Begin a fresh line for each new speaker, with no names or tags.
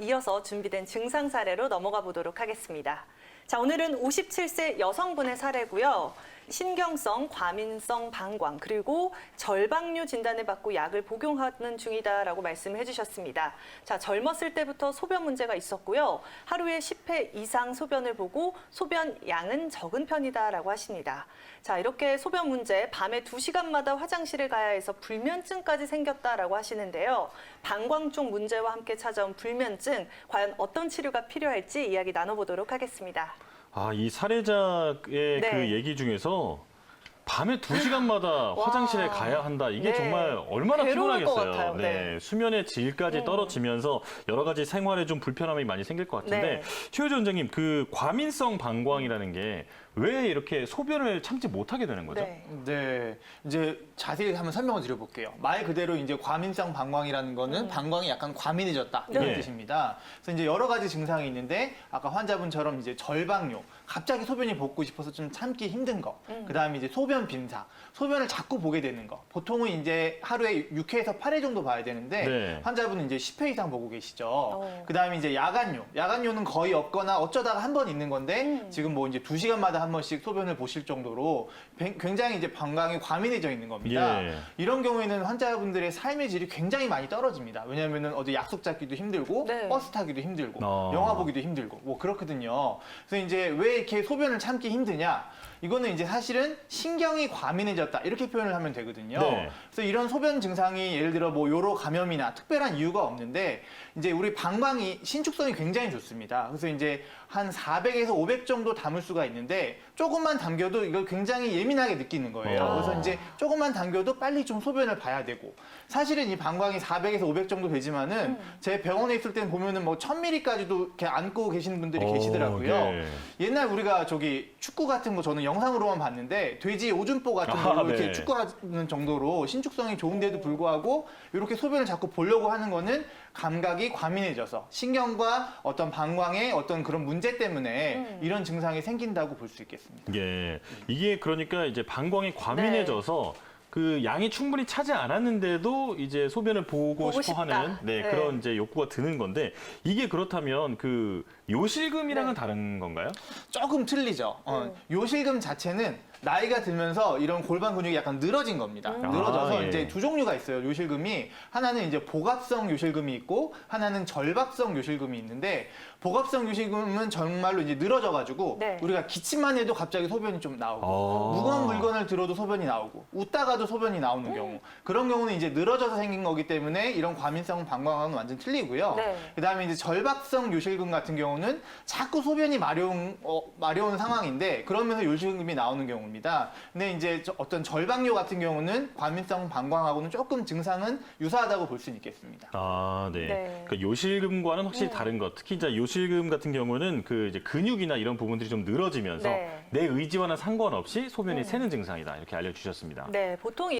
이어서 준비된 증상 사례로 넘어가 보도록 하겠습니다. 자, 오늘은 57세 여성분의 사례고요. 신경성, 과민성 방광, 그리고 절박류 진단을 받고 약을 복용하는 중이다라고 말씀을 해주셨습니다. 자, 젊었을 때부터 소변 문제가 있었고요. 하루에 10회 이상 소변을 보고 소변 양은 적은 편이다라고 하십니다. 자, 이렇게 소변 문제, 밤에 2시간마다 화장실을 가야 해서 불면증까지 생겼다라고 하시는데요. 방광 쪽 문제와 함께 찾아온 불면증, 과연 어떤 치료가 필요할지 이야기 나눠보도록 하겠습니다.
아, 이 사례자의
네.
그 얘기 중에서 밤에 두 시간마다 화장실에 가야 한다. 이게
네.
정말 얼마나
괴로울 것
피곤하겠어요.
같아요. 네. 음.
수면의 질까지 떨어지면서 여러 가지 생활에 좀 불편함이 많이 생길 것 같은데
네.
최효주 원장님, 그 과민성 방광이라는 게 왜 이렇게 소변을 참지 못하게 되는 거죠?
네.
네, 이제 자세히 한번 설명을 드려볼게요. 말 그대로 이제 과민성 방광이라는 거는 방광이 약간 과민해졌다 이런
네.
뜻입니다. 그래서 이제 여러 가지 증상이 있는데 아까 환자분처럼 이제 절박뇨, 갑자기 소변이 벗고 싶어서 좀 참기 힘든 거, 그다음에 이제 소변 빈사, 소변을 자꾸 보게 되는 거. 보통은 이제 하루에 6회에서 8회 정도 봐야 되는데
네.
환자분은 이제 10회 이상 보고 계시죠.
어.
그다음에 이제 야간뇨, 야간뇨는 거의 없거나 어쩌다가 한 번 있는 건데
음.
지금 뭐 이제 두 시간마다 한 번씩 소변을 보실 정도로 뱅- 굉장히 이제 방광이 과민해져 있는 겁니다.
예.
이런 경우에는 환자분들의 삶의 질이 굉장히 많이 떨어집니다. 왜냐하면 어디 약속 잡기도 힘들고
네.
버스 타기도 힘들고
어.
영화 보기도 힘들고 뭐 그렇거든요. 그래서 이제 왜 이렇게 소변을 참기 힘드냐? 이거는 이제 사실은 신경이 과민해졌다 이렇게 표현을 하면 되거든요.
네.
그래서 이런 소변 증상이 예를 들어 뭐 요로 감염이나 특별한 이유가 없는데 이제 우리 방광이 신축성이 굉장히 좋습니다. 그래서 이제 한 400에서 500 정도 담을 수가 있는데 조금만 담겨도 이걸 굉장히 예민하게 느끼는 거예요.
어.
그래서 이제 조금만 담겨도 빨리 좀 소변을 봐야 되고 사실은 이 방광이 400에서 500 정도 되지만은 제 병원에 있을 때는 보면은 뭐 1000ml까지도 이렇게 안고 계시는 분들이
어,
계시더라고요.
네.
옛날 우리가 저기 축구 같은 거 저는 영상으로만 봤는데 돼지 오줌포 같은
아,
걸로 이렇게
네.
축구하는 정도로 신축성이 좋은데도 불구하고 이렇게 소변을 자꾸 보려고 하는 거는 감각이 과민해져서 신경과 어떤 방광의 어떤 그런 문제 때문에 이런 증상이 생긴다고 볼 수 있겠습니다.
예. 이게 그러니까 이제 방광이 과민해져서 그 양이 충분히 차지 않았는데도 이제 소변을 보고,
보고
싶어
싶다.
하는 네,
네.
그런 이제 욕구가 드는 건데 이게 그렇다면 그 요실금이랑은
네.
다른 건가요?
조금 틀리죠. 어, 요실금 자체는 나이가 들면서 이런 골반 근육이 약간 늘어진 겁니다. 늘어져서
아, 예.
이제 두 종류가 있어요. 요실금이 하나는 이제 복압성 요실금이 있고 하나는 절박성 요실금이 있는데 복압성 요실금은 정말로 이제 늘어져가지고
네.
우리가 기침만 해도 갑자기 소변이 좀 나오고
아.
무거운 물건을 들어도 소변이 나오고 웃다가도 소변이 나오는
음.
경우 그런 경우는 이제 늘어져서 생긴 거기 때문에 이런 과민성 방광하고는 완전 틀리고요.
네.
그다음에 이제 절박성 요실금 같은 경우는 자꾸 소변이 마려운 어, 마려운 상황인데 그러면서 요실금이 나오는 경우 입니다. 근데 이제 저- 어떤 절박뇨 같은 경우는 과민성 방광하고는 조금 증상은 유사하다고 볼 수는 있겠습니다.
아, 네.
네.
그러니까 요실금과는 확실히 다른 것. 특히 이제 요실금 같은 경우는 그 이제 근육이나 이런 부분들이 좀 늘어지면서
네.
내 의지와는 상관없이 소변이 새는 증상이다. 이렇게 알려 주셨습니다.
네, 보통